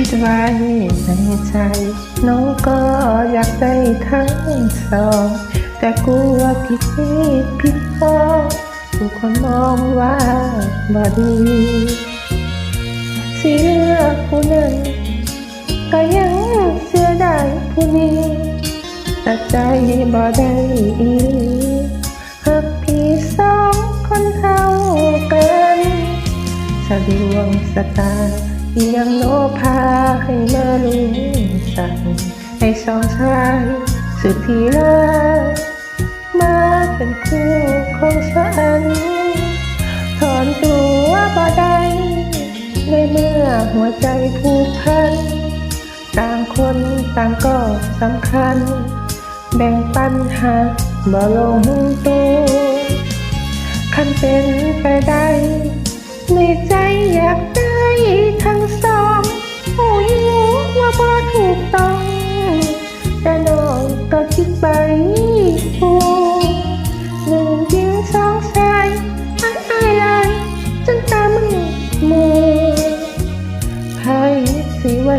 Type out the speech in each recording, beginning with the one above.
คิดไว้ในใจ น้องก็อยากได้ทั้งสอง แต่กลัวผิดที่ผิดพอทุกคนมองว่าบ่ดีเลือผู้นั้นก็ยังเสียดายผู้นี้แต่ใจบ่ได้อีหักพี่สองคนเท่ากันสะดวงสตา เอียงโนพาให้มาลุงสั่งให้สองชายสุดที่รักมาเป็นคู่ของฉันถอนตัวบ่ได้ในเมื่อหัวใจผูกพันต่างคนต่างก็สำคัญ แบ่งปัญหาบ่ลงตัวคันเป็นไปได้ในใจ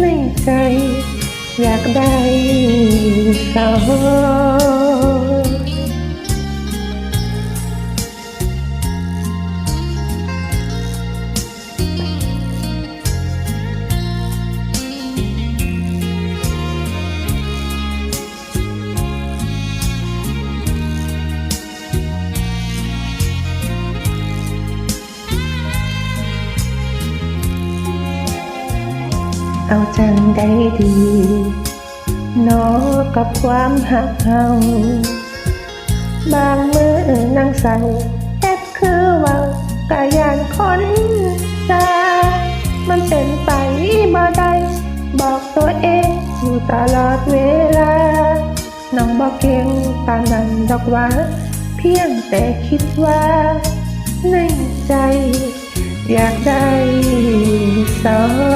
ในใจ อยากได้สาว เอาจังได้ดีนอกับความหักเฮาบางมือนั่งเศร้าแอบคือว่ากะยานคนจามันเป็นไปบ่ได้บอกตัวเองอยู่ตลอดเวลา น้องบอกเก่งปานนั้นดอกว่า เพียงแต่คิดว่าในใจ อยากได้สาว